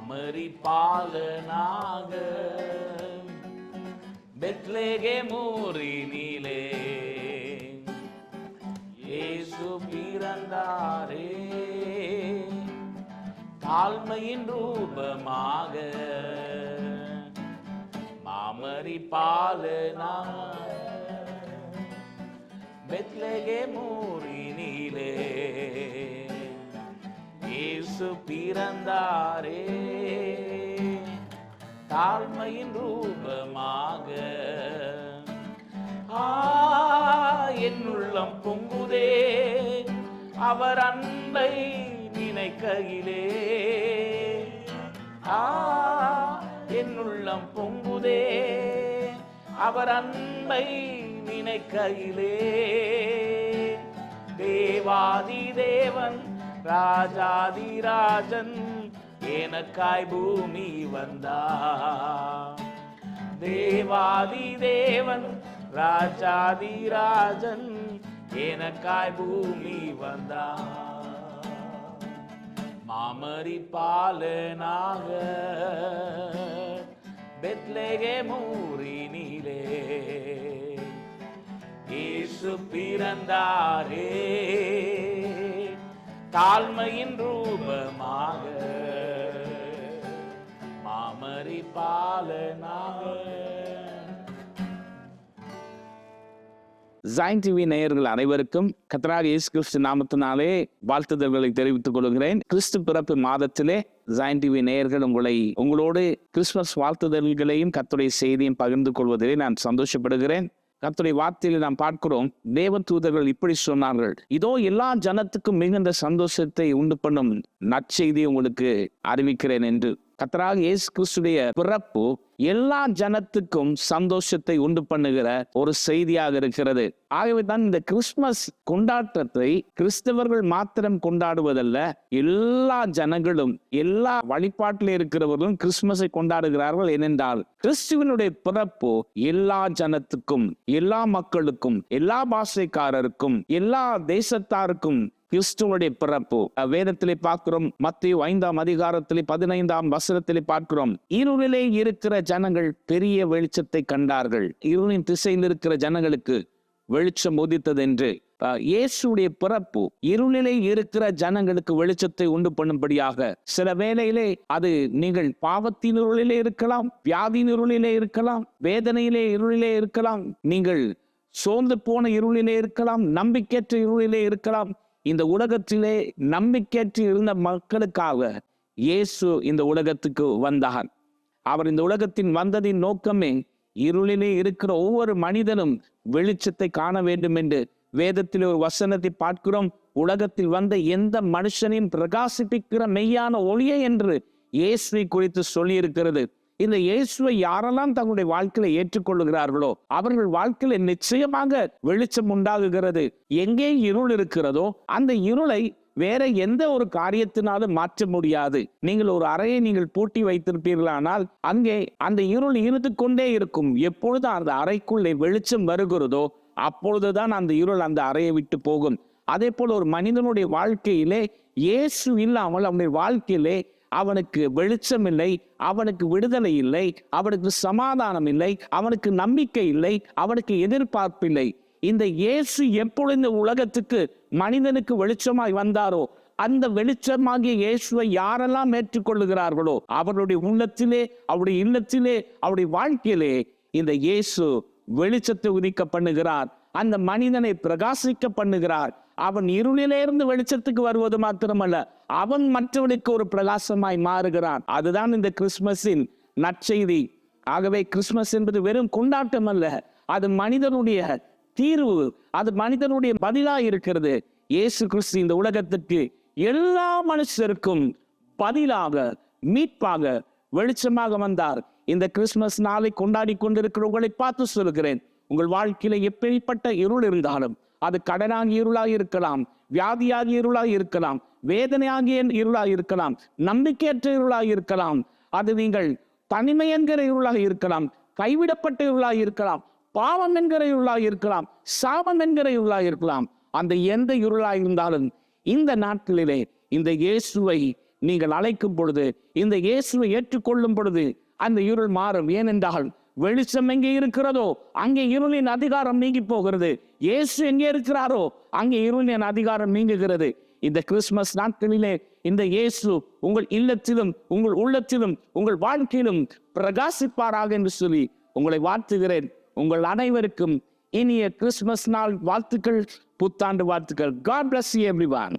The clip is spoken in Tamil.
அமரி பாலனாக. பெத்லேகே மூரினிலே. இயேசு பிறந்தாரே. தாழ்மையின் ரூபமாக. மாமரி பாலனாக. பெத்லகே மூரினிலே. இயேசு பிறந்தாரே. தாழ்மையின் ரூபமாக. ஆ என் உள்ளம் பொங்குதே. அவர் அன்பை நினைக்கையிலே. ஆ என் உள்ளம் பொங்குதே. அவர் அன்பை நினைக்கையிலே. தேவாதி தேவன் ராஜாதிராஜன் எனக்காய் பூமி வந்தா. தேவாதி தேவன் ராஜாதிராஜன் எனக்காய் பூமி வந்தா. மாமரி பாலனாக பெத்லகே மூரினிலே. இயேசு பிறந்தாரே. தாழ்மையின் ரூபமாக. மாமரி பாலனாக. ஜாயின் டிவி நேயர்கள் அனைவருக்கும் கத்தராக இயேசு கிறிஸ்து நாமத்தினாலே வாழ்த்துதல்களை தெரிவித்துக் கொள்கிறேன். கிறிஸ்து பிறப்பு மாதத்திலே ஜாயின் டிவி நேயர்கள் உங்களை உங்களோடு கிறிஸ்துமஸ் வாழ்த்துதல்களையும் கத்துடைய செய்தியும் பகிர்ந்து கொள்வதிலே நான் சந்தோஷப்படுகிறேன். கத்துடைய வார்த்தையில் நாம் பார்க்கிறோம் தேவ தூதர்கள் இப்படி சொன்னார்கள் இதோ எல்லா ஜனத்துக்கும் மிகுந்த சந்தோஷத்தை உண்டு பண்ணும் நற்செய்தி உங்களுக்கு அறிவிக்கிறேன் என்று. கத்தராக இயேசு கிறிஸ்துடைய பிறப்பு எல்லா ஜனத்துக்கும் சந்தோஷத்தை உண்டு பண்ணுகிற ஒரு செய்தியாக இருக்கிறது. ஆகவே தான் இந்த கிறிஸ்துமஸ் கொண்டாட்டத்தை கிறிஸ்தவர்கள் மாத்திரம் கொண்டாடுவதல்ல எல்லா ஜனங்களும் எல்லா வழிபாட்டில் இருக்கிறவர்களும் கிறிஸ்துமஸை கொண்டாடுகிறார்கள் ஏனென்றால் கிறிஸ்துவனுடைய பிறப்பு எல்லா ஜனத்துக்கும் எல்லா மக்களுக்கும் எல்லா பாஷைக்காரருக்கும் எல்லா தேசத்தாருக்கும் கிறிஸ்துவனுடைய பிறப்பு. வேதத்திலே பார்க்கிறோம் மத்திய ஐந்தாம் அதிகாரத்திலே பதினைந்தாம் வசனத்திலே பார்க்கிறோம் இருளிலே இருக்கிற ஜனங்கள் பெரிய வெளிச்சத்தை கண்டார்கள். இருளின் திசையில் இருக்கிற ஜனங்களுக்கு வெளிச்சம் உதித்தது என்று இயேசுடைய பிறப்பு இருளிலே இருக்கிற ஜனங்களுக்கு வெளிச்சத்தை உண்டு பண்ணும்படியாக. சில வேளையிலே அது நீங்கள் பாவத்தின் இருளிலே இருக்கலாம் வியாதியின் இருளிலே இருக்கலாம் வேதனையிலே இருளிலே இருக்கலாம் நீங்கள் சோர்ந்து போன இருளிலே இருக்கலாம் நம்பிக்கையற்ற இருளிலே இருக்கலாம் இந்த உலகத்திலே நம்பிக்கையற்று இருந்த மக்களுக்காக இயேசு இந்த உலகத்துக்கு வந்தார். அவர் இந்த உலகத்தின் வந்ததின் நோக்கமே இருளிலே இருக்கிற ஒவ்வொரு மனிதனும் வெளிச்சத்தை காண வேண்டும் என்று வேதத்தில் ஒரு வசனத்தை பார்க்கிறோம். உலகத்தில் வந்த எந்த மனுஷனையும் பிரகாசிப்பிக்கிற மெய்யான ஒளியை என்று இயேசுவை குறித்து சொல்லியிருக்கிறது. இந்த இயேசுவை யாரெல்லாம் தங்களுடைய வாழ்க்கையில ஏற்றுக்கொள்ளுகிறார்களோ அவர்கள் வாழ்க்கையில நிச்சயமாக வெளிச்சம் உண்டாகுகிறது. எங்கே இருள் இருக்கிறதோ அந்த இருளை வேற எந்த ஒரு காரியத்தினாலும் மாற்ற முடியாது. நீங்கள் ஒரு அறையை நீங்கள் பூட்டி வைத்திருப்பீர்களானால் அங்கே அந்த இருள் இருந்து கொண்டே இருக்கும். எப்பொழுது அந்த அறைக்குள்ளே வெளிச்சம் வருகிறதோ அப்பொழுதுதான் அந்த இருள் அந்த அறையை விட்டு போகும். அதே போல ஒரு மனிதனுடைய வாழ்க்கையிலே இயேசு இல்லாமல் அவனுடைய வாழ்க்கையிலே அவனுக்கு வெளிச்சம் இல்லை அவனுக்கு விடுதலை இல்லை அவனுக்கு சமாதானம் இல்லை அவனுக்கு நம்பிக்கை இல்லை அவனுக்கு எதிர்பார்ப்பு இல்லை. இந்த இயேசு எப்பொழுது இந்த உலகத்துக்கு மனிதனுக்கு வெளிச்சமாய் வந்தாரோ அந்த வெளிச்சமாகிய இயேசுவை யாரெல்லாம் ஏற்றுக்கொள்ளுகிறார்களோ அவருடைய உள்ளத்திலே அவருடைய இல்லத்திலே அவருடைய வாழ்க்கையிலே இந்த இயேசு வெளிச்சத்தை உதிக்க பண்ணுகிறார். அந்த மனிதனை பிரகாசிக்க பண்ணுகிறார். அவன் இருளிலிருந்து வெளிச்சத்துக்கு வருவது மாத்திரமல்ல அவன் மற்றவனுக்கு ஒரு பிரகாசமாய் மாறுகிறான். அதுதான் இந்த கிறிஸ்துமஸின் நற்செய்தி. ஆகவே கிறிஸ்துமஸ் என்பது வெறும் கொண்டாட்டம் அல்ல அது மனிதனுடைய தீர்வு அது மனிதனுடைய பதிலா இருக்கிறது. இயேசு கிறிஸ்து இந்த உலகத்துக்கு எல்லா மனுஷருக்கும் பதிலாக மீட்பாக வெளிச்சமாக வந்தார். இந்த கிறிஸ்துமஸ் நாளை கொண்டாடி கொண்டிருக்கிற உங்களை பார்த்து சொல்கிறேன் உங்கள் வாழ்க்கையில எப்படிப்பட்ட இருள் இருந்தாலும் அது கடனாகிய இருளாக இருக்கலாம் வியாதியாகிய இருளாக இருக்கலாம் வேதனையாகிய இருளாக இருக்கலாம் நம்பிக்கையற்ற இருளாக இருக்கலாம். அது நீங்கள் தனிமை என்கிற இருளாக இருக்கலாம் கைவிடப்பட்ட இருளாக இருக்கலாம் பாவம் என்கிற இருளாக இருக்கலாம் சாபம் என்கிற இருளாக இருக்கலாம். அந்த எந்த இருளாக இருந்தாலும் இந்த நாட்களிலே இந்த இயேசுவை நீங்கள் அழைக்கும் பொழுது இந்த இயேசுவை ஏற்றுக்கொள்ளும் பொழுது அந்த இருள் மாறும். ஏனென்றால் வெளிச்சம் எங்கே இருக்கிறதோ அங்கே இருளின் அதிகாரம் நீங்கி போகிறது. இயேசு எங்கே இருக்கிறாரோ அங்கே இருளின் அதிகாரம் நீங்குகிறது. இந்த கிறிஸ்துமஸ் நாட்களிலே இந்த இயேசு உங்கள் இல்லத்திலும் உங்கள் உள்ளத்திலும் உங்கள் வாழ்க்கையிலும் பிரகாசிப்பாராக என்று சொல்லி உங்களை வாழ்த்துகிறேன். உங்கள் அனைவருக்கும் இனிய கிறிஸ்துமஸ் நாள் வாழ்த்துக்கள் புத்தாண்டு வாழ்த்துக்கள். God plus everyone